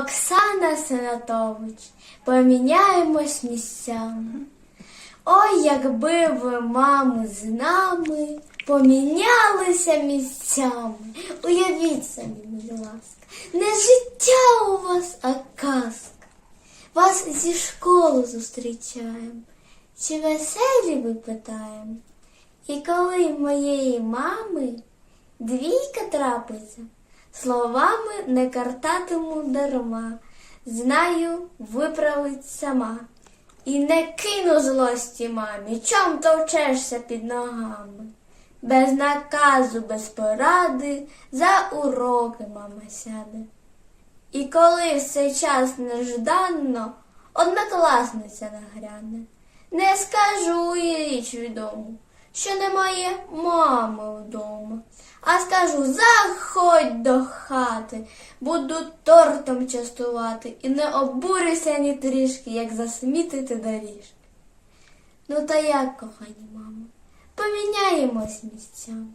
Оксана Сенатович, поміняємось місцями. Ой, якби ви, мамо, з нами помінялися місцями. Уявіть собі, будь ласка, не життя у вас, а казка. Вас зі школи зустрічаємо. Чи веселі ви питаємо? І коли моєї мами двійка трапиться, словами не картатиму дарма, знаю, виправить сама. І не кину злості мамі, чом товчешся під ногами. Без наказу, без поради, за уроки мама сяде. І коли в цей час нежданно однокласниця нагряне, не скажу їй річ відому, що немає мами вдома, а скажу заходь до хати, буду тортом частувати і не обурюся ні трішки, як засмітити доріжки. Ну та як, кохані мамо, поміняємось місцями.